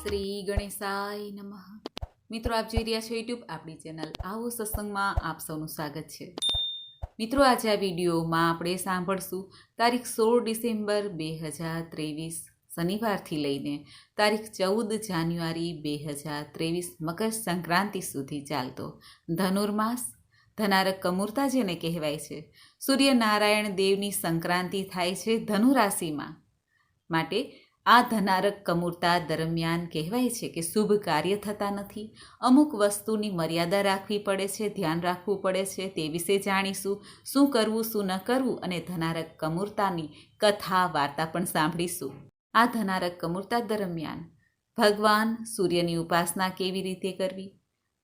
શ્રી ગણેશાય નમઃ. મિત્રો, આપ જોઈ રહ્યા છો યુટ્યુબ આપણી ચેનલ આવો સત્સંગમાં આપ સૌનું સ્વાગત છે. મિત્રો, આજે આ વિડીયોમાં આપણે સાંભળશું તારીખ સોળ ડિસેમ્બર બે હજાર ત્રેવીસ, શનિવારથી લઈને તારીખ ચૌદ જાન્યુઆરી બે હજાર ત્રેવીસ મકર સંક્રાંતિ સુધી ચાલતો ધનુર્માસ ધનારક કમૂરતા જેને કહેવાય છે. સૂર્યનારાયણ દેવની સંક્રાંતિ થાય છે ધનુ રાશિમાં માટે આ ધનારક કમૂરતા દરમિયાન કહેવાય છે કે શુભ કાર્ય થતા નથી. અમુક વસ્તુની મર્યાદા રાખવી પડે છે, ધ્યાન રાખવું પડે છે, તે વિશે જાણીશું, શું કરવું, શું ન કરવું અને ધનારક કમૂરતાની કથા, વાર્તા પણ સાંભળીશું. આ ધનારક કમૂરતા દરમિયાન ભગવાન સૂર્યની ઉપાસના કેવી રીતે કરવી?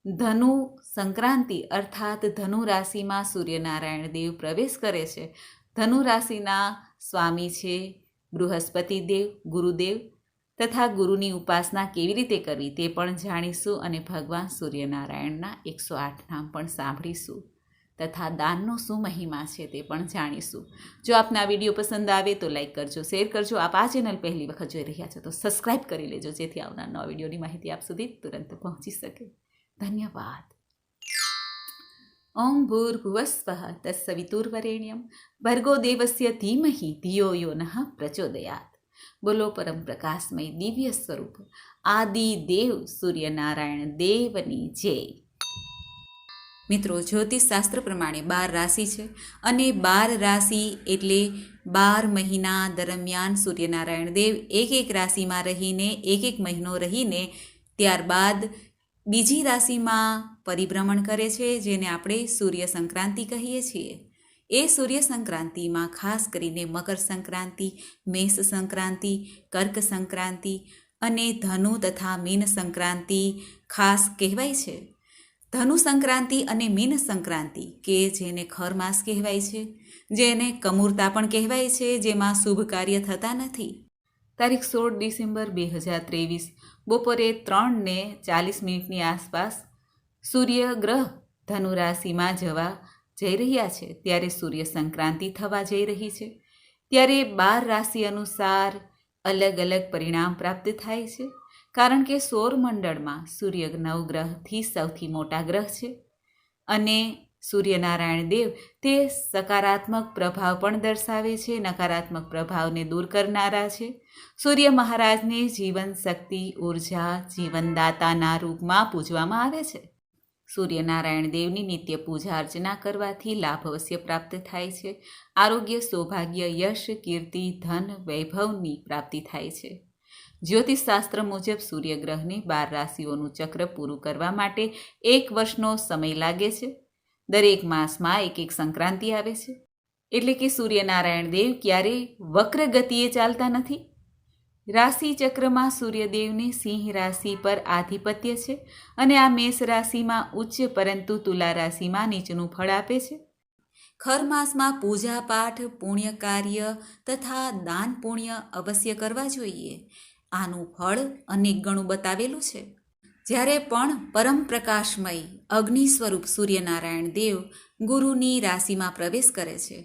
ધનુ સંક્રાંતિ અર્થાત ધનુ રાશિમાં સૂર્યનારાયણ દેવ પ્રવેશ કરે છે. ધનુ રાશિના સ્વામી છે બૃહસ્પતિ દેવ, ગુરુદેવ તથા ગુરુની ઉપાસના કેવી રીતે કરવી તે પણ જાણીશું અને ભગવાન સૂર્યનારાયણના એકસો આઠ નામ પણ સાંભળીશું તથા દાનનો શું મહિમા છે તે પણ જાણીશું. જો આપને આ વીડિયો પસંદ આવે તો લાઈક કરજો, શેર કરજો, આપ આ ચેનલ પહેલી વખત જોઈ રહ્યા છો તો સબસ્ક્રાઈબ કરી લેજો જેથી આવનાર નવા વિડીયોની માહિતી આપ સુધી તુરંત પહોંચી શકે. ધન્યવાદ. ઓમ ભૂર્ભુવસ્વ તત્સવિતુર્વરેણ્યમ ભર્ગો દેવસ્ય ધિયો યો નઃ પ્રચોદયાત બોલો પરમ પ્રકાશમય દિવ્ય સ્વરૂપ આદિ દેવ સૂર્યનારાયણ દેવની જય મિત્રો જ્યોતિષ શાસ્ત્ર પ્રમાણે બાર રાશિ છે અને બાર રાશિ એટલે બાર મહિના દરમિયાન સૂર્યનારાયણ દેવ એક એક રાશિમાં રહીને, એક એક મહિનો રહીને ત્યારબાદ બીજી રાશિમાં પરિભ્રમણ કરે છે, જેને આપણે સૂર્ય સંક્રાંતિ કહીએ છીએ. એ સૂર્ય સંક્રાંતિમાં ખાસ કરીને મકર સંક્રાંતિ, મેષ સંક્રાંતિ, કર્ક સંક્રાંતિ અને ધનુ તથા મીન સંક્રાંતિ ખાસ કહેવાય છે. ધનુ સંક્રાંતિ અને મીન સંક્રાંતિ કે જેને ખર માસ કહેવાય છે, જેને કમૂરતા પણ કહેવાય છે, જેમાં શુભ કાર્ય થતા નથી. તારીખ સોળ ડિસેમ્બર બે હજાર ત્રેવીસ બપોરે ત્રણને ચાલીસ મિનિટની આસપાસ સૂર્ય ગ્રહ ધનુ જવા જઈ રહ્યા છે. ત્યારે સૂર્ય સંક્રાંતિ થવા જઈ રહી છે. ત્યારે બાર રાશિ અનુસાર અલગ અલગ પરિણામ પ્રાપ્ત થાય છે. કારણ કે સૌરમંડળમાં સૂર્ય નવગ્રહથી સૌથી મોટા ગ્રહ છે. અને સૂર્યનારાયણ દેવ તે સકારાત્મક પ્રભાવ પણ દર્શાવે છે, નકારાત્મક પ્રભાવને દૂર કરનારા છે. સૂર્ય મહારાજને જીવન શક્તિ, ઊર્જા, જીવનદાતાના રૂપમાં પૂજવામાં આવે છે. સૂર્યનારાયણ દેવની નિત્ય પૂજા અર્ચના કરવાથી લાભ અવશ્ય પ્રાપ્ત થાય છે. આરોગ્ય, સૌભાગ્ય, યશ, કીર્તિ, ધન, વૈભવની પ્રાપ્તિ થાય છે. જ્યોતિષશાસ્ત્ર મુજબ સૂર્યગ્રહની બાર રાશિઓનું ચક્ર પૂરું કરવા માટે એક વર્ષનો સમય લાગે છે. દરેક માસમાં એક એક સંક્રાંતિ આવે છે. એટલે કે સૂર્યનારાયણ દેવ ક્યારેય વક્ર ગતિએ ચાલતા નથી. રાશિ ચક્રમાં સૂર્યદેવને સિંહ રાશિ પર આધિપત્ય છે અને આ મેષ રાશિમાં ઉચ્ચ પરંતુ તુલા રાશિમાં નીચનું ફળ આપે છે. ખર માસમાં પૂજા પાઠ, પુણ્ય કાર્ય તથા દાન પુણ્ય અવશ્ય કરવા જોઈએ. આનું ફળ અનેક ગણું બતાવેલું છે. જ્યારે પણ પરમ પ્રકાશમય અગ્નિ સ્વરૂપ સૂર્યનારાયણ દેવ ગુરુની રાશિમાં પ્રવેશ કરે છે,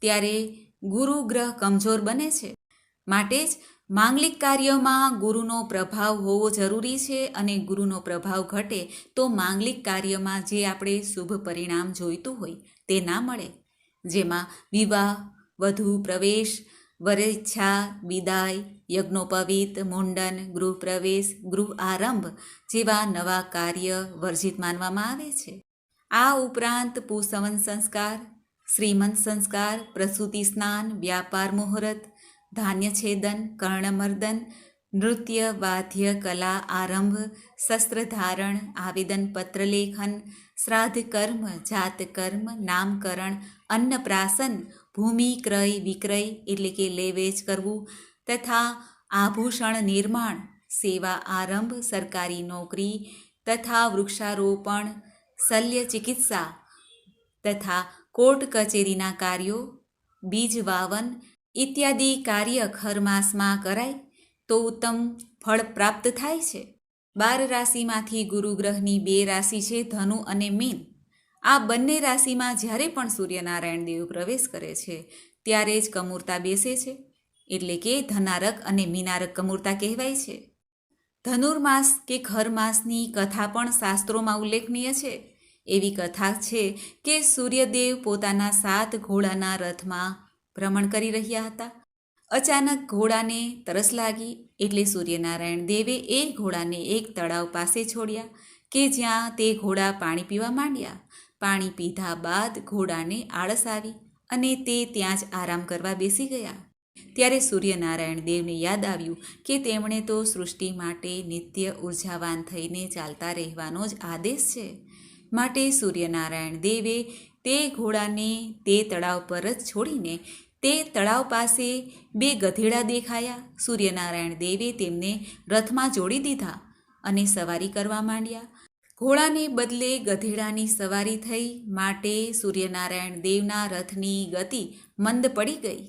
ત્યારે ગુરુ ગ્રહ કમજોર બને છે. માટે જ માંગલિક કાર્યમાં ગુરુનો પ્રભાવ હોવો જરૂરી છે અને ગુરુનો પ્રભાવ ઘટે તો માંગલિક કાર્યમાં જે આપણે શુભ પરિણામ જોઈતું હોય તે ના મળે. જેમાં વિવાહ, વધુ પ્રવેશ વરેચ્છા વિદાય યજ્ઞોપવિત, મુંડન, ગૃહપ્રવેશ ગૃહ આરંભ જેવા નવા કાર્ય વર્જિત માનવામાં આવે છે. આ ઉપરાંત પુસવન સંસ્કાર, શ્રીમંત સંસ્કાર, પ્રસૂતિ સ્નાન, વ્યાપાર મુહૂર્ત, ધાન્ય છેદન, કર્ણમર્દન, નૃત્ય, વાદ્ય, કલા આરંભ, શસ્ત્ર ધારણ, આવેદન પત્ર લેખન, શ્રાદ્ધ કર્મ, જાત કર્મ, નામકરણ અન્નપ્રાશન ભૂમિ, ક્રય, વિક્રય એટલે કે લેવેચ કરવું તથા આભૂષણ નિર્માણ, સેવા આરંભ, સરકારી નોકરી તથા વૃક્ષારોપણ, શલ્ય ચિકિત્સા તથા કોર્ટ કચેરીના કાર્યો, બીજ વાવન ઇત્યાદિ કાર્ય ખરમાસમાં કરાય તો ઉત્તમ ફળ પ્રાપ્ત થાય છે. બાર રાશિમાંથી ગુરુગ્રહની બે રાશિ છે ધનુ અને મીન. આ બંને રાશિમાં જ્યારે પણ સૂર્યનારાયણ દેવ પ્રવેશ કરે છે, ત્યારે જ કમૂરતા બેસે છે. એટલે કે ધનારક અને મીનારક કમૂરતા કહેવાય છે. ધનુર્માસ કે ખરમાસની કથા પણ શાસ્ત્રોમાં ઉલ્લેખનીય છે. એવી કથા છે કે સૂર્યદેવ પોતાના સાત ઘોડાના રથમાં ભ્રમણ કરી રહ્યા હતા. અચાનક ઘોડાને તરસ લાગી, એટલે સૂર્યનારાયણ દેવે એ ઘોડાને એક તળાવ પાસે છોડ્યા કે જ્યાં તે ઘોડા પાણી પીવા માંડ્યા. પાણી પીધા બાદ ઘોડાને આળસ આવી અને તે ત્યાં જ આરામ કરવા બેસી ગયા. ત્યારે સૂર્યનારાયણ દેવને યાદ આવ્યું કે તેમણે તો સૃષ્ટિ માટે નિત્ય ઉર્જાવાન થઈને ચાલતા રહેવાનો જ આદેશ છે. માટે સૂર્યનારાયણ દેવે તે ઘોડાને તે તળાવ પર જ છોડીને તે તળાવ પાસે બે ગધેડા દેખાયા. સૂર્યનારાયણ દેવે તેમને રથમાં જોડી દીધા અને સવારી કરવા માંડ્યા. ઘોડાને બદલે ગધેડાની સવારી થઈ, માટે સૂર્યનારાયણ દેવના રથની ગતિ મંદ પડી ગઈ.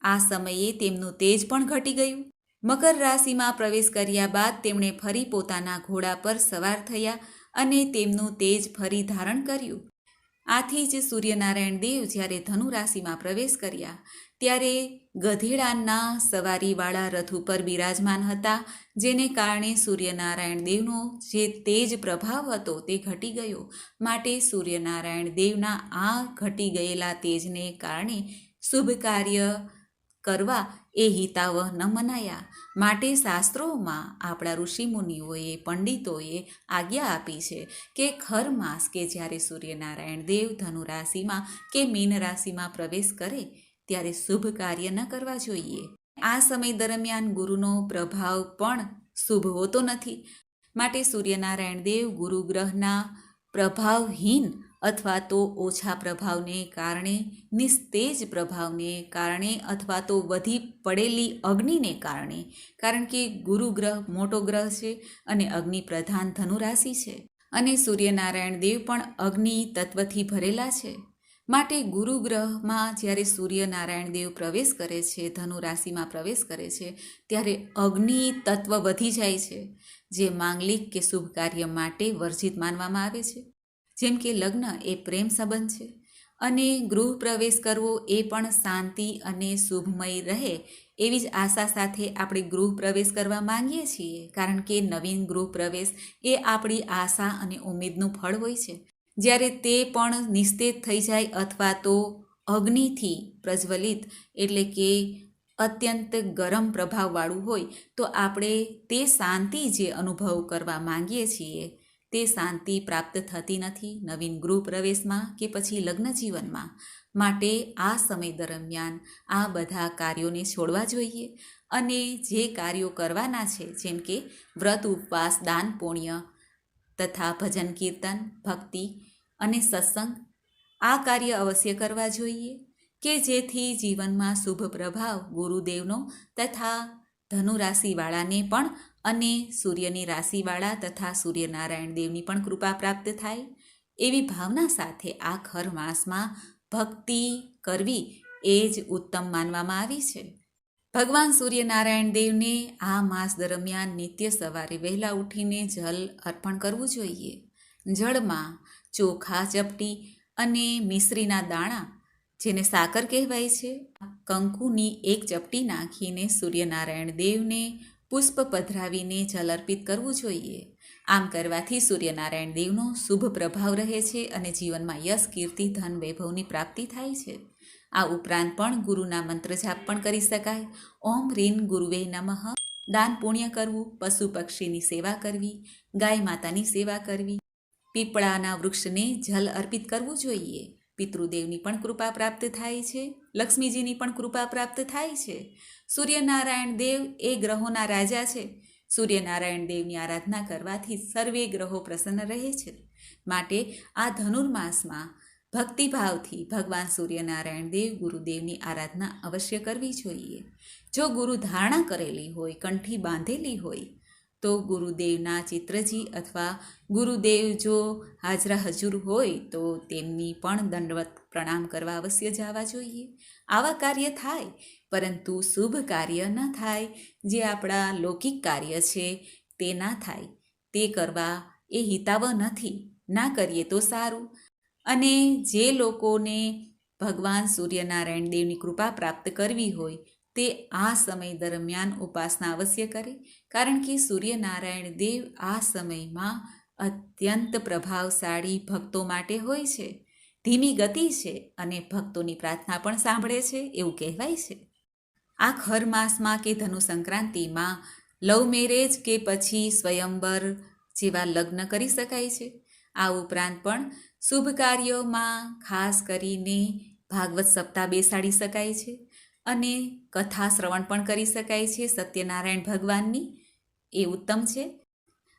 આ સમયે તેમનું તેજ પણ ઘટી ગયું. મકર રાશિમાં પ્રવેશ કર્યા બાદ તેમણે ફરી પોતાના ઘોડા પર સવાર થયા અને તેમનું તેજ ફરી ધારણ કર્યું. આથી જ સૂર્યનારાયણ દેવ જ્યારે ધનુ રાશિમાં પ્રવેશ કર્યા ત્યારે ગધેડાના સવારીવાળા રથ ઉપર બિરાજમાન હતા, જેને કારણે સૂર્યનારાયણ દેવનો જે તેજ પ્રભાવ હતો તે ઘટી ગયો. માટે સૂર્યનારાયણ દેવના આ ઘટી ગયેલા તેજને કારણે શુભ કાર્ય કરવા એ હિતાવહ ન મનાયા. માટે શાસ્ત્રોમાં આપણા ઋષિમુનિઓએ, પંડિતોએ આજ્ઞા આપી છે કે ખર માસ કે જ્યારે સૂર્યનારાયણ દેવ ધનુ રાશિમાં કે મીન રાશિમાં પ્રવેશ કરે ત્યારે શુભ કાર્ય ન કરવા જોઈએ. આ સમય દરમિયાન ગુરુનો પ્રભાવ પણ શુભ હોતો નથી. માટે સૂર્યનારાયણ દેવ ગુરુ ગ્રહના પ્રભાવહીન અથવા તો ઓછા પ્રભાવને કારણે, નિસ્તેજ પ્રભાવને કારણે અથવા તો વધી પડેલી અગ્નિને કારણે, કારણ કે ગુરુ ગ્રહ મોટો ગ્રહ છે અને અગ્નિ પ્રધાન ધનુરાશિ છે. અને સૂર્યનારાયણ દેવ પણ અગ્નિ તત્વથી ભરેલા છે. માટે ગુરુ ગ્રહમાં જ્યારે સૂર્યનારાયણ દેવ પ્રવેશ કરે છે, ધનુ રાશિમાં પ્રવેશ કરે છે, ત્યારે અગ્નિ તત્વ વધી જાય છે, જે માંગલિક કે શુભ કાર્ય માટે વર્જિત માનવામાં આવે છે. જેમ કે લગ્ન એ પ્રેમ સંબંધ છે અને ગૃહ પ્રવેશ કરવો એ પણ શાંતિ અને શુભમય રહે એવી જ આશા સાથે આપણે ગૃહ પ્રવેશ કરવા માંગીએ છીએ, કારણ કે નવીન ગૃહ પ્રવેશ એ આપણી આશા અને ઉમેદનું ફળ હોય છે. જ્યારે તે પણ નિસ્તેજ થઈ જાય અથવા તો અગ્નિથી પ્રજ્વલિત એટલે કે અત્યંત ગરમ પ્રભાવવાળું હોય, તો આપણે તે શાંતિ જે અનુભવ કરવા માંગીએ છીએ, તે શાંતિ પ્રાપ્ત થતી નથી નવીન ગૃહ પ્રવેશમાં કે પછી લગ્ન જીવનમાં. માટે આ સમય દરમિયાન આ બધા કાર્યોને છોડવા જોઈએ અને જે કાર્યો કરવાના છે, જેમ કે વ્રત ઉપવાસ, દાન, પુણ્ય તથા ભજન, કીર્તન, ભક્તિ અને સત્સંગ આ કાર્ય અવશ્ય કરવા જોઈએ કે જેથી જીવનમાં શુભ પ્રભાવ ગુરુદેવનો તથા ધનુ રાશિવાળાને પણ અને સૂર્યની રાશિવાળા તથા સૂર્યનારાયણ દેવની પણ કૃપા પ્રાપ્ત થાય એવી ભાવના સાથે આ ખર માસમાં ભક્તિ કરવી એ જ ઉત્તમ માનવામાં આવી છે. ભગવાન સૂર્યનારાયણ દેવને આ માસ દરમિયાન નિત્ય સવારે વહેલા ઉઠીને જલ અર્પણ કરવું જોઈએ. જળમાં ચોખા ચપટી અને મિશ્રીના દાણા, જેને સાકર કહેવાય છે, કંકુની એક ચપટી નાખીને સૂર્યનારાયણ દેવને પુષ્પ પધરાવીને જલ અર્પિત કરવું જોઈએ. આમ કરવાથી સૂર્યનારાયણ દેવનો શુભ પ્રભાવ રહે છે અને જીવનમાં યશ, કીર્તિ, ધન, વૈભવની પ્રાપ્તિ થાય છે. આ ઉપરાંત પણ ગુરુના મંત્ર જાપ પણ કરી શકાય. ઓમ રીન ગુરુવે નમઃ. દાન પુણ્ય કરવું, પશુ પક્ષીની સેવા કરવી, ગાય માતાની સેવા કરવી. પીપળાના વૃક્ષને જલ અર્પિત કરવું જોઈએ. પિતૃદેવની પણ કૃપા પ્રાપ્ત થાય છે. લક્ષ્મીજીની પણ કૃપા પ્રાપ્ત થાય છે. સૂર્યનારાયણ દેવ એ ગ્રહોના રાજા છે. સૂર્યનારાયણ દેવની આરાધના કરવાથી સર્વે ગ્રહો પ્રસન્ન રહે છે. માટે આ ધનુર્માસમાં ભક્તિભાવથી ભગવાન સૂર્યનારાયણ દેવ ગુરુદેવની આરાધના અવશ્ય કરવી જોઈએ. જો ગુરુ ધારણા કરેલી હોય, કંઠી બાંધેલી હોય, તો ગુરુદેવના ચિત્રજી અથવા ગુરુદેવ જો હાજરા હજુર હોય, તો તેમની પણ દંડવત પ્રણામ કરવા અવશ્ય જવા જોઈએ. આવા કાર્ય થાય, પરંતુ શુભ કાર્ય ન થાય. જે આપણા લૌકિક કાર્ય છે, તે ના થાય. તે કરવા એ હિતાવ નથી. ના કરીએ તો સારું. અને જે લોકોને ભગવાન સૂર્યનારાયણ દેવની કૃપા પ્રાપ્ત કરવી હોય, તે આ સમય દરમિયાન ઉપાસના અવશ્ય કરે. કારણ કે સૂર્યનારાયણ દેવ આ સમયમાં અત્યંત પ્રભાવશાળી ભક્તો માટે હોય છે. ધીમી ગતિ છે અને ભક્તોની પ્રાર્થના પણ સાંભળે છે એવું કહેવાય છે. આ ખર માસમાં કે ધનુ સંક્રાંતિમાં લવ મેરેજ કે પછી સ્વયંવર જેવા લગ્ન કરી શકાય છે. આ ઉપરાંત પણ શુભ કાર્યોમાં ખાસ કરીને ભાગવત સપ્તાહ બેસાડી શકાય છે અને કથા શ્રવણ પણ કરી શકાય છે સત્યનારાયણ ભગવાનની. એ ઉત્તમ છે.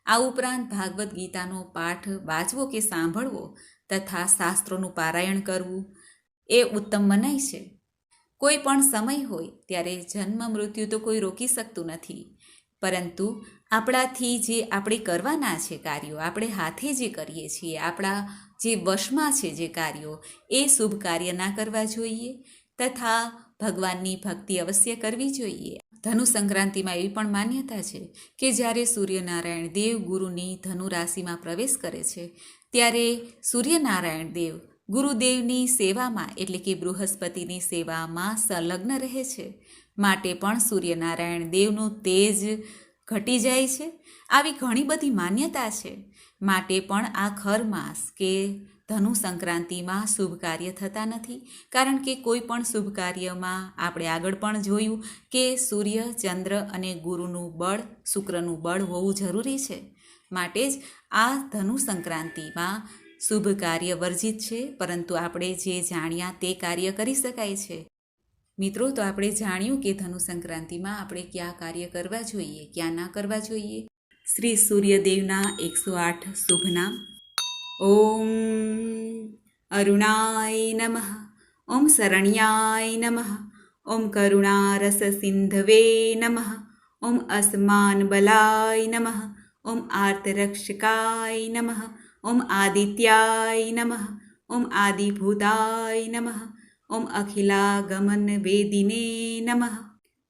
આ ઉપરાંત ભાગવદ્ ગીતાનો પાઠ વાંચવો કે સાંભળવો તથા શાસ્ત્રોનું પારાયણ કરવું એ ઉત્તમ મનાય છે. કોઈ પણ સમય હોય ત્યારે જન્મ મૃત્યુ તો કોઈ રોકી શકતું નથી. પરંતુ આપણાથી જે આપણે કરવાના છે કાર્યો, આપણે હાથે જે કરીએ છીએ, આપણા જે વશમાં છે જે કાર્યો, એ શુભ કાર્ય ના કરવા જોઈએ તથા ભગવાનની ભક્તિ અવશ્ય કરવી જોઈએ. ધનુ સંક્રાંતિમાં એવી પણ માન્યતા છે કે જ્યારે સૂર્યનારાયણ દેવ ગુરુની ધનુ રાશિમાં પ્રવેશ કરે છે, ત્યારે સૂર્યનારાયણ દેવ ગુરુદેવની સેવામાં એટલે કે બૃહસ્પતિની સેવામાં સંલગ્ન રહે છે. માટે પણ સૂર્યનારાયણ દેવનું તેજ ઘટી જાય છે. આવી ઘણી બધી માન્યતા છે. માટે પણ આ ખર માસ કે ધનુ સંક્રાંતિમાં શુભ કાર્ય થતા નથી. કારણ કે કોઈ પણ શુભ કાર્યમાં આપણે આગળ પણ જોયું કે સૂર્ય, ચંદ્ર અને ગુરુનું બળ, શુક્રનું બળ હોવું જરૂરી છે. માટે જ આ ધનુ સંક્રાંતિમાં શુભ કાર્ય વર્જિત છે, પરંતુ આપણે જે જાણ્યા તે કાર્ય કરી શકાય છે. મિત્રો, તો આપણે જાણ્યું કે ધનુ સંક્રાંતિમાં આપણે ક્યાં કાર્ય કરવા જોઈએ, ક્યાં ના કરવા જોઈએ. શ્રી સૂર્યદેવના એકસો આઠ શુભ નામ. ઓમ અરુણાય નમઃ. ઓમ શરણ્યાય નમઃ. ઓમ કરુણારસ સિંધવે નમઃ. ઓમ અસમાન બલાય નમઃ. ઓમ આર્તરક્ષકાય નમઃ. ઓમ આદિત્યાય નમઃ. ઓમ આદિભૂતાય નમઃ. ઓમ અખિલાગમન વેદિને નમઃ.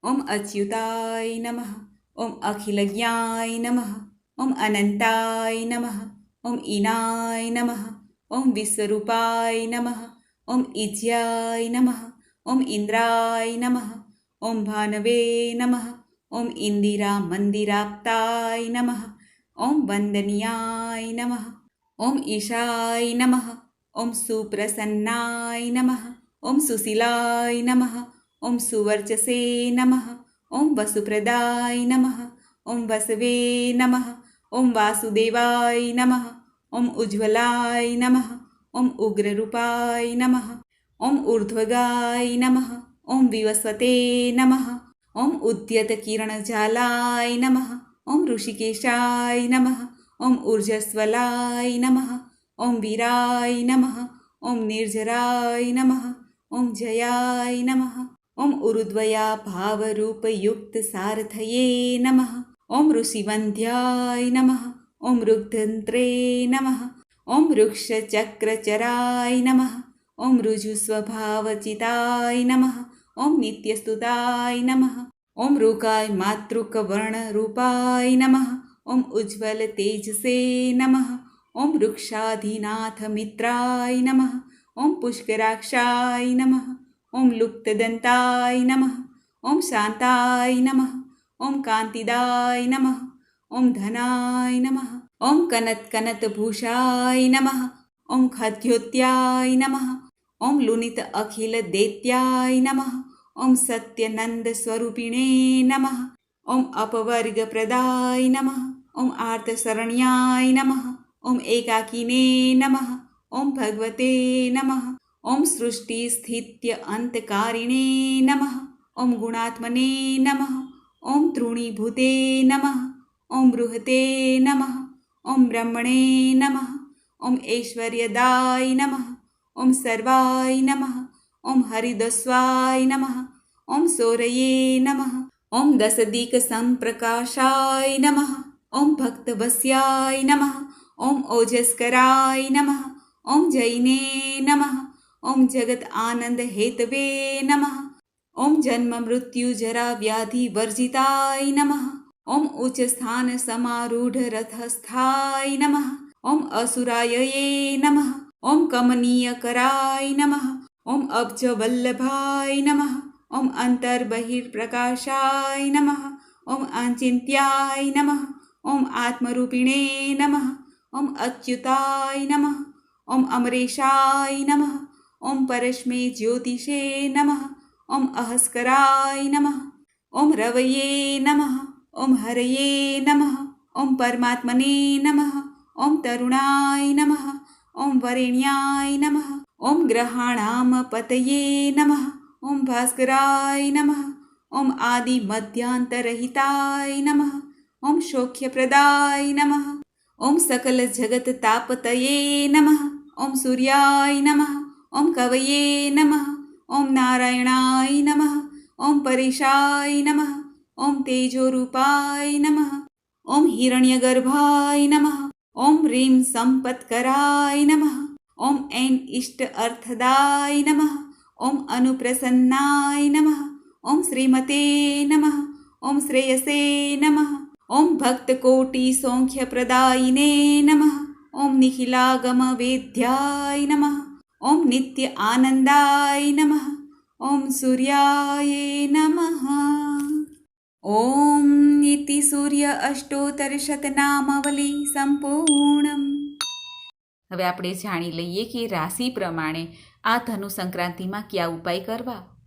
ઓમ અચ્યુતાય નમઃ. ॐ अखिलज्ञाय नमः ॐ अनन्ताय नमः ॐ इनाय नमः ॐ विश्वरूपाय नमः ॐ इज्याय नमः ॐ इन्द्राय नमः ॐ भानवे नमः ॐ इन्दिरामन्दिरात्ताय नमः ॐ वन्दनीयाय नमः ॐ ईशाय नमः ॐ सुप्रसन्नाय नमः ॐ सुशीलाय नमः ॐ सुवर्चसे नमः ઓમ વસુપ્રદાય નમઃ ઓમ વસવે નમઃ ઓમ વાસુદેવાય નમઃ ઓમ ઉજ્જવલાય નમઃ ઓમ ઉગ્રરૂપાય નમઃ ઓમ ઊર્ધ્વગાય નમઃ ઓમ વિવસ્વતે નમઃ ઓમ ઉદ્યતકિરણજાલાય નમઃ ઓમ ઋષિકેશાય નમઃ ઓમ ઉર્જસ્વલાય નમઃ ઓમ વીરાય નમઃ ઓમ નિર્જરાય નમઃ ઓમ જયાય નમઃ ઓમ ઉરુદ્વયા ભાવરૂપયુક્ત સારથયે નમઃ ઓમ ઋષિવંધ્યાય નમઃ ઓમ રુગ્ધંત્રે નમઃ ઓમ વૃક્ષચક્રચરાય નમઃ ઓમ ઋજુસ્વભાવચિતાય નમઃ ઓમ નિત્યસ્તુતાય નમઃ ઓમ ઋકાય માતૃકવર્ણરૂપાય નમઃ ઓમ ઉજ્જવલ તેજસે નમઃ ઓમ વૃક્ષાધિનાથ મિત્રાય નમઃ ઓમ પુષ્કરાક્ષાય નમઃ ઓમ લુપ્તદંતાય નમઃ ઓમ શાંતાય નમઃ ઓમ કાંતિદાય નમઃ ઓમ ધનાય નમઃ ઓમ કનત્કનતભૂષાય નમઃ ઓમ ખદ્યોત્યાય નમઃ ઓમ લુનિત અખિલ દૈત્યાય નમઃ ઓમ સત્યનંદ સ્વરૂપિણે નમઃ ઓમ અપવર્ગ પ્રદાય નમઃ ઓમ આર્તશરણ્યાય નમઃ ઓમ એકાકીને નમઃ ઓમ ભગવતે નમઃ ઓમ સૃષ્ટિ સ્થિત્ય અંતકારિણે નમ ઓમ ગુણાત્મને નમ ઓમ તૃણીભૂતે નમ ઓમ બૃહતે નમ ઓમ બ્રહ્મણે નમ ઓમ ઐશ્વર્યદાય નમ ઓમ સર્વાય નમ ઓમ હરિદસ્વાય નમ ઓમ સૌરયે નમ ઓમ દસદીક સંપ્રકાશાય નમ ઓમ ભક્તવસ્યાય નમ ઓમ ઓજસ્કરાય નમ ઓમ જૈને નમઃ ઓમ જગત આનંદ હેતવે નમઃ ઓમ જન્મ મૃત્યુ જરા વ્યાધિ વર્જિતાય નમઃ ઓમ ઉચ્ચ સ્થાન સમારૂઢ રથસ્થાય નમઃ ઓમ અસુરાયયે નમઃ ઓમ કમનીય કરાય નમઃ ઓમ અબ્જ વલ્લભાય નમઃ ઓમ અંતર બહિર્પ્રકાશાય નમઃ ઓમ આચિંત્યાય નમઃ ઓમ આત્મરૂપિણે નમઃ ઓમ અચ્યુતાય નમઃ ઓમ અમરેશાય નમઃ ઓમ પરશ્મે જ્યોતિષે નમઃ ઓમ અહસ્કરાય નમઃ ઓમ રવયે નમઃ ઓમ હરયે નમઃ ઓમ પરમાત્મને નમઃ ઓમ તરુણાય નમઃ ઓમ વરેણ્યાય નમઃ ઓમ ગ્રહાણામ પતયે નમઃ ઓમ ભાસ્કરાય નમઃ ઓમ આદિ મધ્યાંતરહિતાય નમઃ ઓમ શોખ્યપ્રદાય નમઃ ઓમ સકલ જગત તાપતયે નમઃ ઓમ સૂર્યાય નમઃ ઓમ કવયે નમઃ ઓમ નારાયણાય નમઃ ઓમ પરેશાય નમઃ ઓમ તેજોરૂપાય નમઃ ઓમ હિરણ્યગર્ભાય નમઃ ઓમ રીમ સંપત્કરાય નમઃ ઓમ એન ઇષ્ટ અર્થદાય નમઃ ઓમ અનુપ્રસન્નાય નમઃ ઓમ શ્રીમતે નમઃ ઓમ શ્રેયસે નમઃ ઓમ ભક્તકોટી સૌખ્યપ્રદાયિને નમઃ ઓમ નિખિલાગમ વેદ્યાય નમઃ ઓમ નિત્ય આનંદાય નમઃ. ઓમ સૂર્યાય નમઃ. ઓમ ઇતિ સૂર્ય અષ્ટોતર શતનામાવલી સંપૂર્ણમ. હવે આપણે જાણી લઈએ કે રાશિ પ્રમાણે આ ધનુ સંક્રાંતિમાં કયા ઉપાય કરવા?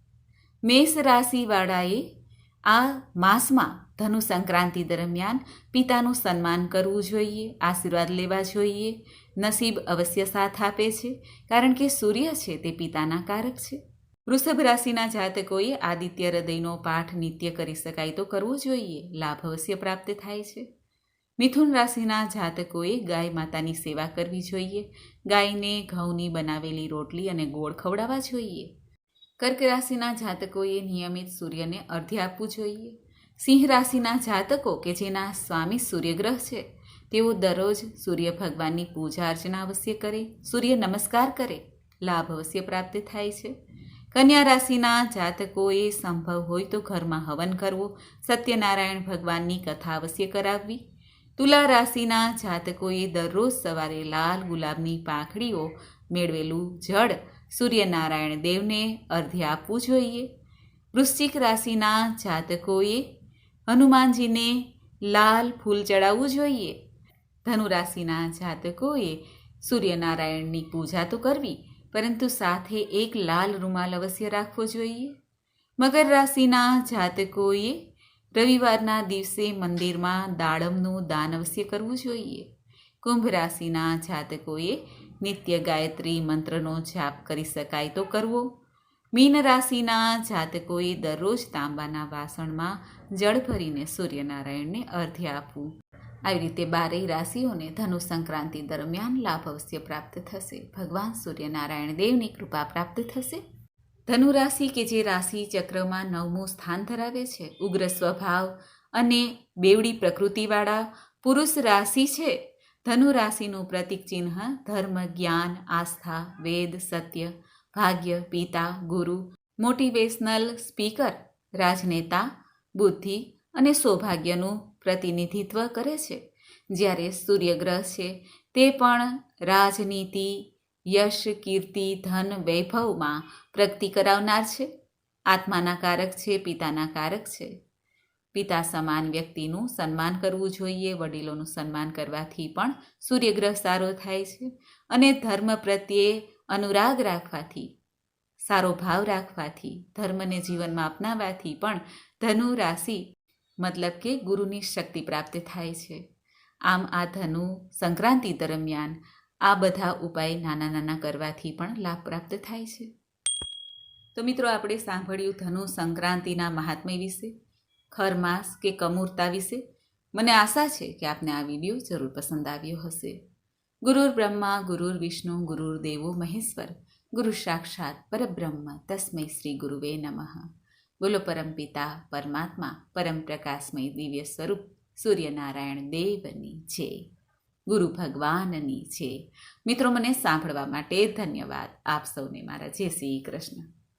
મેષ રાશિવાળાએ આ માસમાં ધનુ સંક્રાંતિ દરમિયાન પિતાનું સન્માન કરવું જોઈએ, આશીર્વાદ લેવા જોઈએ નસીબ અવશ્ય સાથ આપે છે, કારણ કે સૂર્ય છે તે પિતાના કારક છે. વૃષભ રાશિના જાતકોએ આદિત્ય હૃદયનો પાઠ નિત્ય કરી શકાય તો કરવો જોઈએ, લાભ અવશ્ય પ્રાપ્ત થાય છે. મિથુન રાશિના જાતકોએ ગાય માતાની સેવા કરવી જોઈએ, ગાયને ઘઉંની બનાવેલી રોટલી અને ગોળ ખવડાવવા જોઈએ. કર્ક રાશિના જાતકોએ નિયમિત સૂર્યને અર્ધ્ય આપવું જોઈએ. સિંહ રાશિના જાતકો કે જેના સ્વામી સૂર્યગ્રહ છે તેઓ દરરોજ સૂર્ય ભગવાનની પૂજા અર્ચના અવશ્ય કરે, સૂર્ય નમસ્કાર કરે, લાભ અવશ્ય પ્રાપ્ત થાય છે. કન્યા રાશિના જાતકોએ સંભવ હોય તો ઘરમાં હવન કરવો, સત્યનારાયણ ભગવાનની કથા અવશ્ય કરાવવી. તુલા રાશિના જાતકોએ દરરોજ સવારે લાલ ગુલાબની પાંખડીઓ, મેળવેલું જળ, સૂર્યનારાયણ દેવને અર્ધ્ય આપવું જોઈએ. વૃશ્ચિક રાશિના જાતકોએ હનુમાનજીને લાલ ફૂલ ચડાવવું જોઈએ. ધનુ રાશિના જાતકોએ સૂર્યનારાયણની પૂજા તો કરવી, પરંતુ સાથે એક લાલ રૂમાલ અવશ્ય રાખવો જોઈએ. મકર રાશિના જાતકોએ રવિવારના દિવસે મંદિરમાં દાડમનું દાન અવશ્ય કરવું જોઈએ. કુંભ રાશિના જાતકોએ નિત્ય ગાયત્રી મંત્રનો જાપ કરી શકાય તો કરવો. મીન રાશિના જાતકોએ દરરોજ તાંબાના વાસણમાં જળ ભરીને સૂર્યનારાયણને અર્ધ્ય આપવું. આવી રીતે બારેય રાશિઓને ધનુ સંક્રાંતિ દરમિયાન લાભ અવશ્ય પ્રાપ્ત થશે. ભગવાન સૂર્યનારાયણ દેવની કૃપા પ્રાપ્ત થશે. ધનુ રાશિ કે જે રાશિ ચક્રમાં નવમું સ્થાન ધરાવે છે, ઉગ્ર સ્વભાવ અને બેવડી પ્રકૃતિવાળા પુરુષ રાશિ છે. ધનુ રાશિનું પ્રતિક ચિહ્ન ધર્મ, જ્ઞાન, આસ્થા, વેદ, સત્ય, ભાગ્ય, પિતા, ગુરુ, મોટિવેશનલ સ્પીકર, રાજનેતા, બુદ્ધિ અને સૌભાગ્યનું પ્રતિનિધિત્વ કરે છે. જ્યારે સૂર્યગ્રહ છે, તે પણ રાજનીતિ, યશ, કીર્તિ, ધન, વૈભવમાં પ્રગતિ કરાવનાર છે. આત્માના કારક છે, પિતાના કારક છે. પિતા સમાન વ્યક્તિનું સન્માન કરવું જોઈએ, વડીલોનું સન્માન કરવાથી પણ સૂર્યગ્રહ સારો થાય છે અને ધર્મ પ્રત્યે અનુરાગ રાખવાથી, સારો ભાવ રાખવાથી, ધર્મને જીવનમાં અપનાવવાથી પણ ધનુ રાશિ મતલબ કે ગુરુની શક્તિ પ્રાપ્ત થાય છે. આમ આ ધનુ સંક્રાંતિ દરમિયાન આ બધા ઉપાય નાના નાના કરવાથી પણ લાભ પ્રાપ્ત થાય છે. તો મિત્રો, આપણે સાંભળ્યું ધનુ સંક્રાંતિના મહાત્મ્ય વિશે ખરમાસ કે કમૂરતા વિશે. મને આશા છે કે આપને આ વીડિયો જરૂર પસંદ આવ્યો હશે. ગુરુર બ્રહ્મા, ગુરુર વિષ્ણુ, ગુરુર દેવો, મહેશ્વર, ગુરુ સાક્ષાત, પરબ્રહ્મ તસ્મૈ શ્રી ગુરુવે નમઃ. બોલો પરમપિતા પરમાત્મા, પરમ પ્રકાશમય દિવ્ય સ્વરૂપ, સૂર્યનારાયણ દેવની છે, ગુરુ ભગવાનની છે. મિત્રો, મને સાંભળવા માટે ધન્યવાદ. આપ સૌને મારા જય શ્રી કૃષ્ણ.